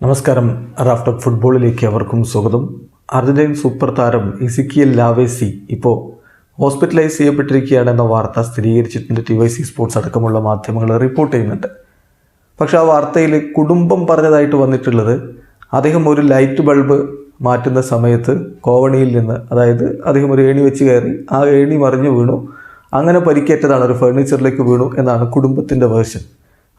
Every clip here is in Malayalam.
നമസ്കാരം. റാഫ്റ്റർ ഫുട്ബോളിലേക്ക് അവർക്കും സ്വാഗതം. അർജന്റീൻ സൂപ്പർ താരം ഇസിക്കിയൽ ലാവേസി ഇപ്പോൾ ഹോസ്പിറ്റലൈസ് ചെയ്യപ്പെട്ടിരിക്കുകയാണെന്ന വാർത്ത സ്ഥിരീകരിച്ചിട്ടുണ്ട് ടി വൈ സി സ്പോർട്സ് അടക്കമുള്ള മാധ്യമങ്ങൾ റിപ്പോർട്ട് ചെയ്യുന്നുണ്ട്. പക്ഷേ ആ വാർത്തയിൽ കുടുംബം പറഞ്ഞതായിട്ട് വന്നിട്ടുള്ളത് അദ്ദേഹം ഒരു ലൈറ്റ് ബൾബ് മാറ്റുന്ന സമയത്ത് കോവണിയിൽ നിന്ന് അതായത് അദ്ദേഹം ഒരു ഏണി വെച്ച് കയറി ആ ഏണി മറിഞ്ഞു വീണു. അങ്ങനെ പരിക്കേറ്റതാണ് ഒരു ഫർണിച്ചറിലേക്ക് വീണു എന്നാണ് കുടുംബത്തിന്റെ വേർഷൻ.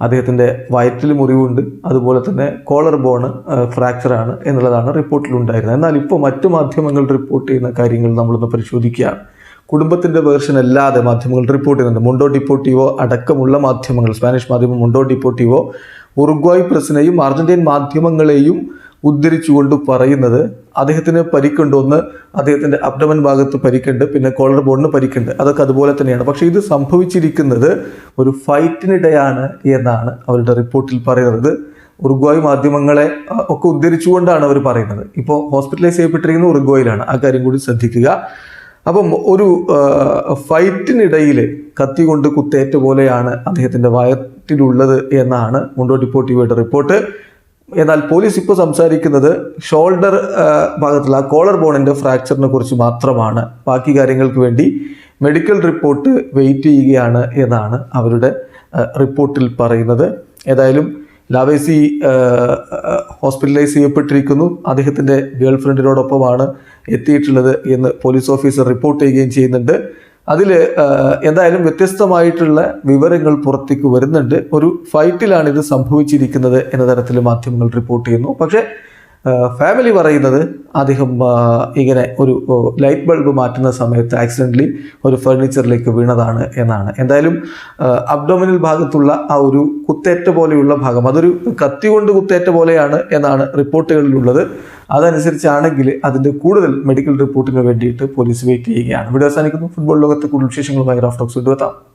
അദ്ദേഹത്തിന്റെ വയറ്റിൽ മുറിവുണ്ട്. അതുപോലെ തന്നെ കോളർ ബോണ് ഫ്രാക്ചറാണ് എന്നുള്ളതാണ് റിപ്പോർട്ടിലുണ്ടായിരുന്നത്. എന്നാൽ ഇപ്പോൾ മറ്റു മാധ്യമങ്ങൾ റിപ്പോർട്ട് ചെയ്യുന്ന കാര്യങ്ങൾ നമ്മളൊന്ന് പരിശോധിക്കുകയാണ്. കുടുംബത്തിന്റെ വേർഷൻ അല്ലാതെ മാധ്യമങ്ങൾ റിപ്പോർട്ട് ചെയ്യുന്നുണ്ട്. മുണ്ടോ ഡിപ്പോട്ടീവോ അടക്കമുള്ള മാധ്യമങ്ങൾ സ്പാനിഷ് മാധ്യമം മുണ്ടോ ഡിപ്പോട്ടീവോ ഉറുഗ്വായ് പ്രസിനെയും അർജന്റീൻ മാധ്യമങ്ങളെയും ഉദ്ധരിച്ചുകൊണ്ട് പറയുന്നത് അദ്ദേഹത്തിന് പരിക്കുണ്ട്. ഒന്ന് അദ്ദേഹത്തിന്റെ അബ്ഡമൻ ഭാഗത്ത് പരിക്കുണ്ട്. പിന്നെ കോളർ ബോണിന് പരിക്കുണ്ട്. അതൊക്കെ അതുപോലെ തന്നെയാണ്. പക്ഷേ ഇത് സംഭവിച്ചിരിക്കുന്നത് ഒരു ഫൈറ്റിനിടെയാണ് എന്നാണ് അവരുടെ റിപ്പോർട്ടിൽ പറയുന്നത്. ഉറുഗ്വായ് മാധ്യമങ്ങളെ ഒക്കെ ഉദ്ധരിച്ചുകൊണ്ടാണ് അവർ പറയുന്നത്. ഇപ്പോൾ ഹോസ്പിറ്റലൈസ് ചെയ്യപ്പെട്ടിരിക്കുന്നത് ഉറുഗ്വായിലാണ്. ആ കാര്യം കൂടി ശ്രദ്ധിക്കുക. അപ്പം ഒരു ഫൈറ്റിനിടയിൽ കത്തി കൊണ്ട് കുത്തേറ്റ പോലെയാണ് അദ്ദേഹത്തിന്റെ വയറ്റിലുള്ളത് എന്നാണ് മുണ്ടോ ഡിപ്പോട്ടീവയുടെ റിപ്പോർട്ട് എന്നാൽ പോലീസ് ഇപ്പോൾ സംസാരിക്കുന്നത് ഷോൾഡർ ഭാഗത്തുള്ള കോളർ ബോണിന്റെ ഫ്രാക്ചറിനെ കുറിച്ച് മാത്രമാണ്. ബാക്കി കാര്യങ്ങൾക്ക് വേണ്ടി മെഡിക്കൽ റിപ്പോർട്ട് വെയിറ്റ് ചെയ്യുകയാണ് എന്നാണ് അവരുടെ റിപ്പോർട്ടിൽ പറയുന്നത്. ഏതായാലും ലാവേസി ഹോസ്പിറ്റലൈസ് ചെയ്യപ്പെട്ടിരിക്കുന്നു. അദ്ദേഹത്തിന്റെ ഗേൾ ഫ്രണ്ടിനോടൊപ്പമാണ് എത്തിയിട്ടുള്ളത് എന്ന് പോലീസ് ഓഫീസർ റിപ്പോർട്ട് ചെയ്യുകയും ചെയ്യുന്നുണ്ട്. അതിൽ എന്തായാലും വ്യത്യസ്തമായിട്ടുള്ള വിവരങ്ങൾ പുറത്തേക്ക് വരുന്നുണ്ട്. ഒരു ഫൈറ്റിലാണ് ഇത് സംഭവിച്ചിരിക്കുന്നത് എന്ന തരത്തിൽ മാധ്യമങ്ങൾ റിപ്പോർട്ട് ചെയ്യുന്നു. പക്ഷേ ഫാമിലി പറയുന്നത് അദ്ദേഹം ഇങ്ങനെ ഒരു ലൈറ്റ് ബൾബ് മാറ്റുന്ന സമയത്ത് ആക്സിഡന്റലി ഒരു ഫർണിച്ചറിലേക്ക് വീണതാണ് എന്നാണ്. എന്തായാലും അബ്ഡോമിനൽ ഭാഗത്തുള്ള ആ ഒരു കുത്തേറ്റ പോലെയുള്ള ഭാഗം അതൊരു കത്തി കൊണ്ട് കുത്തേറ്റ പോലെയാണ് എന്നാണ് റിപ്പോർട്ടുകളിലുള്ളത്. അതനുസരിച്ചാണെങ്കിൽ അതിന്റെ കൂടുതൽ മെഡിക്കൽ റിപ്പോർട്ടിന് വേണ്ടിയിട്ട് പോലീസ് വെയിറ്റ് ചെയ്യുകയാണ്. ഇവിടെ അവസാനിക്കുന്നു. ഫുട്ബോൾ ലോകത്തെ കൂടുതൽ വിശേഷങ്ങളുമായി റാഫ്റ്റോക്സ് കൊണ്ടുവെത്താം